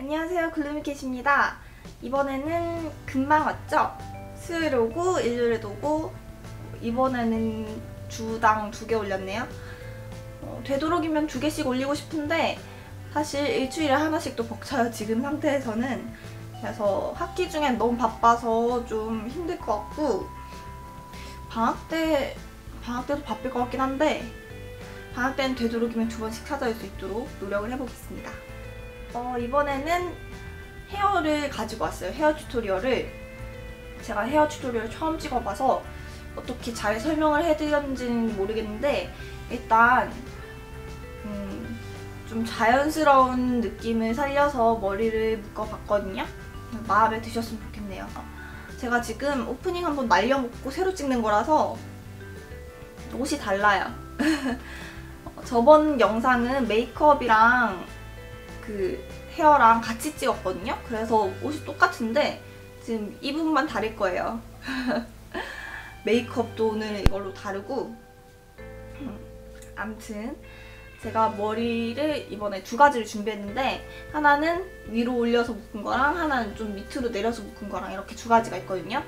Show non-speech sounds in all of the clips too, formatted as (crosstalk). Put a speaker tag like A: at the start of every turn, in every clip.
A: 안녕하세요. 글루미캣입니다. 이번에는 금방 왔죠? 수요일에 오고 일요일에 오고 이번에는 주당 두 개 올렸네요. 어, 되도록이면 두 개씩 올리고 싶은데 사실 일주일에 하나씩 또 벅차요 지금 상태에서는. 그래서 학기 중엔 너무 바빠서 좀 힘들 것 같고 방학 때 방학 때도 바쁠 것 같긴 한데 방학 때는 되도록이면 두 번씩 찾아올 수 있도록 노력을 해보겠습니다 어, 이번에는 헤어를 가지고 왔어요. 헤어 튜토리얼을. 제가 헤어 튜토리얼 처음 찍어봐서 어떻게 잘 설명을 해드렸는지는 모르겠는데 일단 음, 좀 자연스러운 느낌을 살려서 머리를 묶어봤거든요. 마음에 드셨으면 좋겠네요. 제가 지금 오프닝 한번 날려먹고 새로 찍는 거라서 옷이 달라요. (laughs) 저번 영상은 메이크업이랑 그 헤어랑 같이 찍었거든요. 그래서 옷이 똑같은데 지금 이 부분만 다를 거예요. (laughs) 메이크업도 오늘 이걸로 다르고 암튼 제가 머리를 이번에 두 가지를 준비했는데 하나는 위로 올려서 묶은 거랑 하나는 좀 밑으로 내려서 묶은 거랑 이렇게 두 가지가 있거든요.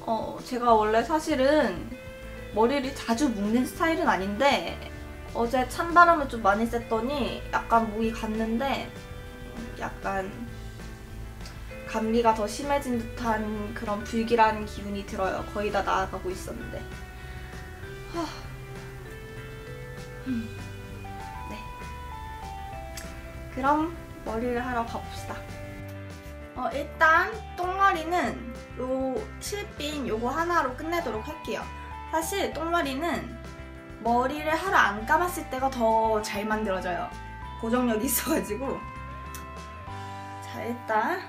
A: 어, 제가 원래 사실은 머리를 자주 묶는 스타일은 아닌데 어제 찬바람을 좀 많이 쐈더니 약간 목이 갔는데 약간 감기가 더 심해진 듯한 그런 불길한 기분이 들어요. 거의 다 나아가고 있었는데. 음. 네. 그럼 머리를 하러 가봅시다. 어, 일단 똥머리는 요 실핀 요거 하나로 끝내도록 할게요. 사실 똥머리는 머리를 하루 안 감았을 때가 더 잘 만들어져요. 고정력이 있어가지고. 자, 일단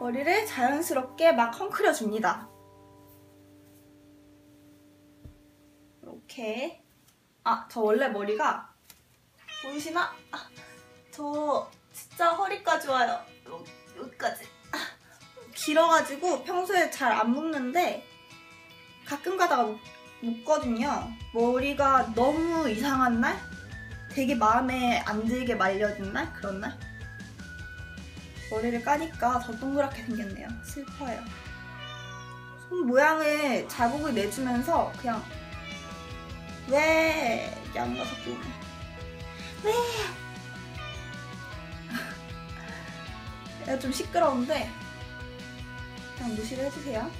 A: 머리를 자연스럽게 막 헝클여줍니다. 이렇게. 아, 저 원래 머리가 보이시나? 아, 저 진짜 허리까지 와요. 요, 여기까지. 아, 길어가지고 평소에 잘 안 묶는데 가끔 가다가 묶거든요. 머리가 너무 이상한 날? 되게 마음에 안 들게 말려진 날? 그런 날? 머리를 까니까 더 동그랗게 생겼네요. 슬퍼요. 손 모양을 자국을 내주면서 그냥 왜 이렇게 거 자꾸 왜? (laughs) 좀 시끄러운데 그냥 무시를 해주세요.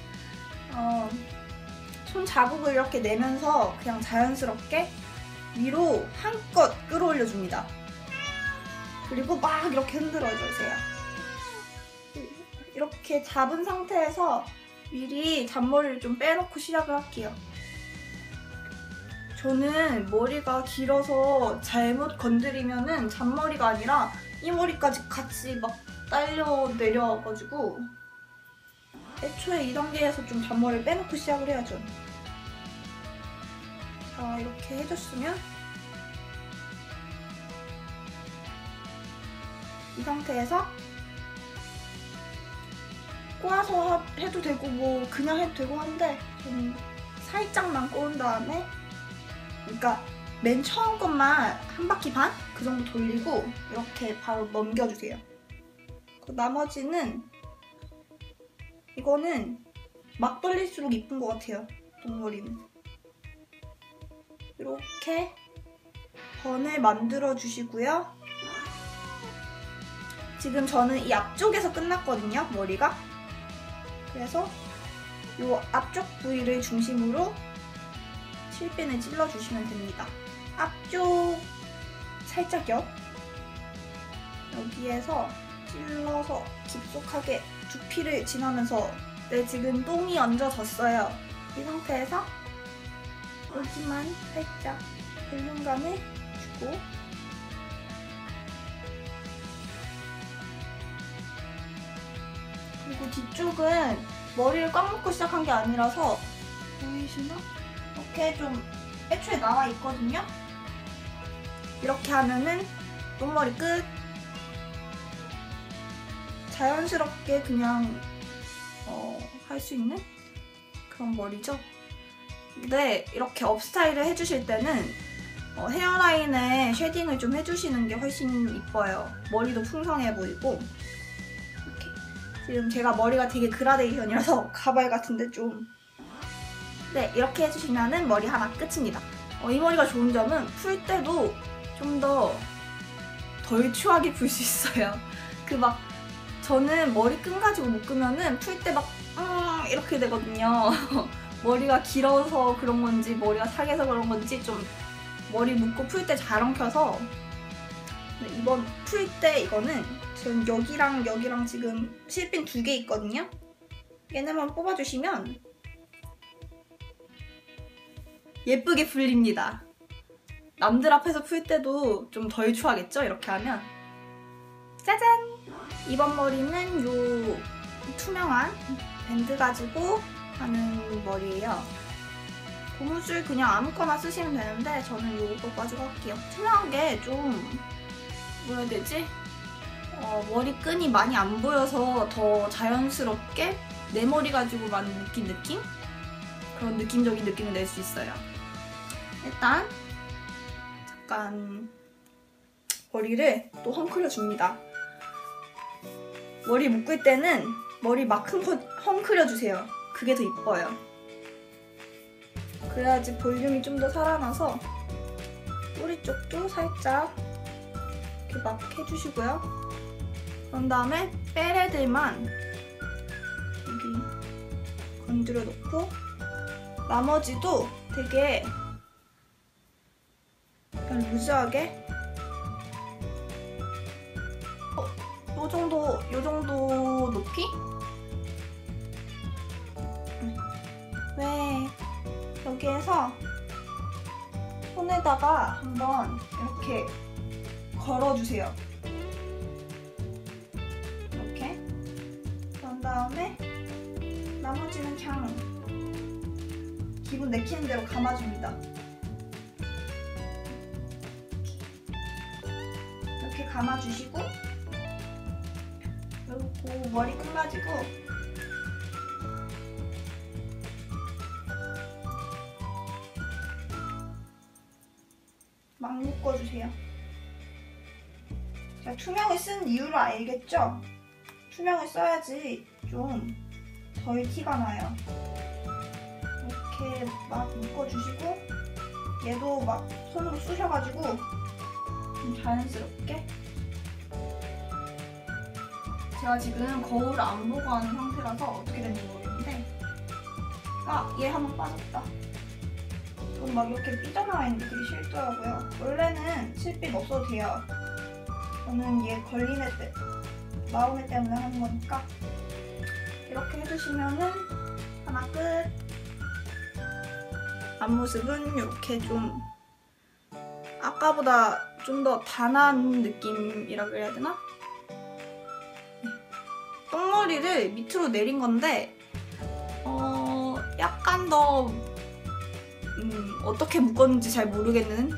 A: 어, 손 자국을 이렇게 내면서 그냥 자연스럽게 위로 한껏 끌어올려줍니다. 그리고 막 이렇게 흔들어주세요. 이렇게 잡은 상태에서 미리 잔머리를 좀 빼놓고 시작을 할게요. 저는 머리가 길어서 잘못 건드리면은 잔머리가 아니라 이 머리까지 같이 막 딸려 내려가지고 애초에 이 단계에서 좀 잔머리를 빼놓고 시작을 해야죠. 자, 이렇게 해줬으면 이 상태에서 꼬아서 해도 되고 뭐 그냥 해도 되고 한데 저는 살짝만 꼬은 다음에 그러니까 맨 처음 것만 한 바퀴 반? 그 정도 돌리고 이렇게 바로 넘겨주세요. 그 나머지는 이거는 막 돌릴수록 이쁜 것 같아요. 동머리는. 이렇게 번을 만들어 주시고요. 지금 저는 이 앞쪽에서 끝났거든요, 머리가. 그래서 이 앞쪽 부위를 중심으로 실핀을 찔러주시면 됩니다. 앞쪽 살짝 옆 여기에서 찔러서 깊숙하게 두피를 지나면서 네, 지금 똥이 얹어졌어요. 이 상태에서 여기만 살짝 볼륨감을 주고 그리고 뒤쪽은 머리를 꽉 묶고 시작한 게 아니라서 보이시나? 이렇게 좀 애초에 나와 있거든요? 이렇게 하면은 똥머리 끝! 자연스럽게 그냥 어, 할 수 있는 그런 머리죠? 근데 이렇게 업 스타일을 해주실 때는 어, 헤어라인에 쉐딩을 좀 해주시는 게 훨씬 이뻐요. 머리도 풍성해 보이고 이렇게 지금 제가 머리가 되게 그라데이션이라서 (laughs) 가발 같은데 좀 네, 이렇게 해주시면은 머리 하나 끝입니다. 어, 이 머리가 좋은 점은 풀 때도 좀 더 덜 추하게 풀 수 있어요. (laughs) 그 막 저는 머리 끈 가지고 묶으면은 풀 때막 음, 이렇게 되거든요. (laughs) 머리가 길어서 그런 건지 머리가 상해서 그런 건지 좀 머리 묶고 풀 때 잘 엉켜서 네, 이번 풀 때 이거는 지금 여기랑 여기랑 지금 실핀 두 개 있거든요. 얘네만 뽑아주시면 예쁘게 풀립니다. 남들 앞에서 풀 때도 좀 덜 추하겠죠? 이렇게 하면 짜잔! 이번 머리는 요 투명한 밴드 가지고 하는 머리예요. 고무줄 그냥 아무거나 쓰시면 되는데 저는 요거 가지고 할게요. 투명한 게 좀 뭐라 해야 되지? 어, 머리끈이 많이 안 보여서 더 자연스럽게 내 머리 가지고만 느낀 느낌? 그런 느낌적인 느낌을 낼 수 있어요. 일단 잠깐 머리를 또 헝클어 줍니다. 머리 묶을 때는 머리 막 헝클어 주세요. 그게 더 이뻐요. 그래야지 볼륨이 좀 더 살아나서 뿌리 쪽도 살짝 이렇게 막 해주시고요. 그런 다음에 빼레들만 여기 건드려 놓고 나머지도 되게 약간 루즈하게 어, 요 정도, 요 정도 높이? 왜 여기에서 손에다가 한번 이렇게 걸어주세요. 이렇게. 그런 다음에 나머지는 그냥 기분 내키는 대로 감아줍니다. 이렇게 감아주시고 그리고 머리 끝가지고 묶어주세요. 자, 투명을 쓴 이유를 알겠죠? 투명을 써야지 좀 덜 티가 나요. 이렇게 막 묶어주시고 얘도 막 손으로 쑤셔가지고 좀 자연스럽게 제가 지금 거울을 안 보고 하는 상태라서 어떻게 되는지 모르겠는데 아! 얘 한번 빠졌다. 좀 막 이렇게 삐져나와 있는데 되게 싫더라고요. 원래는 실빛 없어도 돼요. 저는 얘애 때, 애 때문에 하는 거니까 이렇게 해주시면은 하나 끝. 앞모습은 이렇게 좀 아까보다 좀 더 단한 느낌이라 그래야 되나? 네. 똥머리를 밑으로 내린 건데 어 약간 더 음, 어떻게 묶었는지 잘 모르겠는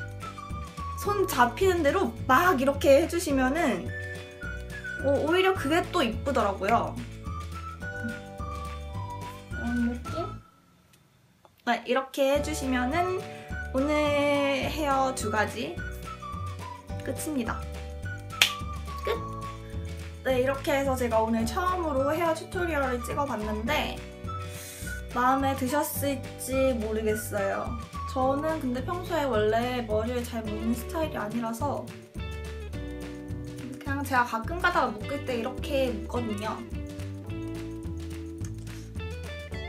A: 손 잡히는 대로 막 이렇게 해주시면은 어, 오히려 그게 또 이쁘더라고요. 이런 느낌? 네, 이렇게 해주시면은 오늘 헤어 두 가지 끝입니다. 끝! 네, 이렇게 해서 제가 오늘 처음으로 헤어 튜토리얼을 찍어봤는데 마음에 드셨을지 모르겠어요. 저는 근데 평소에 원래 머리를 잘 묶는 스타일이 아니라서 그냥 제가 가끔 가다가 묶을 때 이렇게 묶거든요.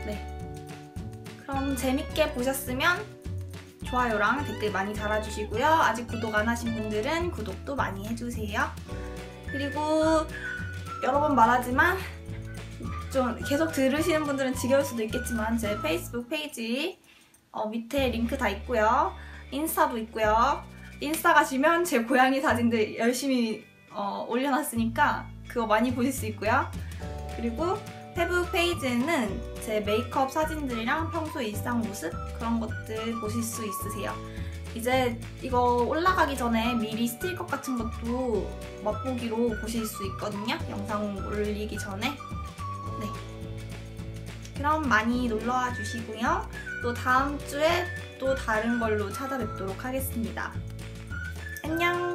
A: 네. 그럼 재밌게 보셨으면 좋아요랑 댓글 많이 달아주시고요. 아직 구독 안 하신 분들은 구독도 많이 해주세요. 그리고 여러 번 말하지만 좀 계속 들으시는 분들은 지겨울 수도 있겠지만 제 페이스북 페이지 어, 밑에 링크 다 있고요. 인스타도 있고요. 인스타 가시면 제 고양이 사진들 열심히 어, 올려놨으니까 그거 많이 보실 수 있고요. 그리고 페북 페이지에는 제 메이크업 사진들이랑 평소 일상 모습 그런 것들 보실 수 있으세요. 이제 이거 올라가기 전에 미리 스티커 같은 것도 맛보기로 보실 수 있거든요. 영상 올리기 전에. 네. 그럼 많이 놀러와 주시고요. 또 다음 주에 또 다른 걸로 찾아뵙도록 하겠습니다. 안녕!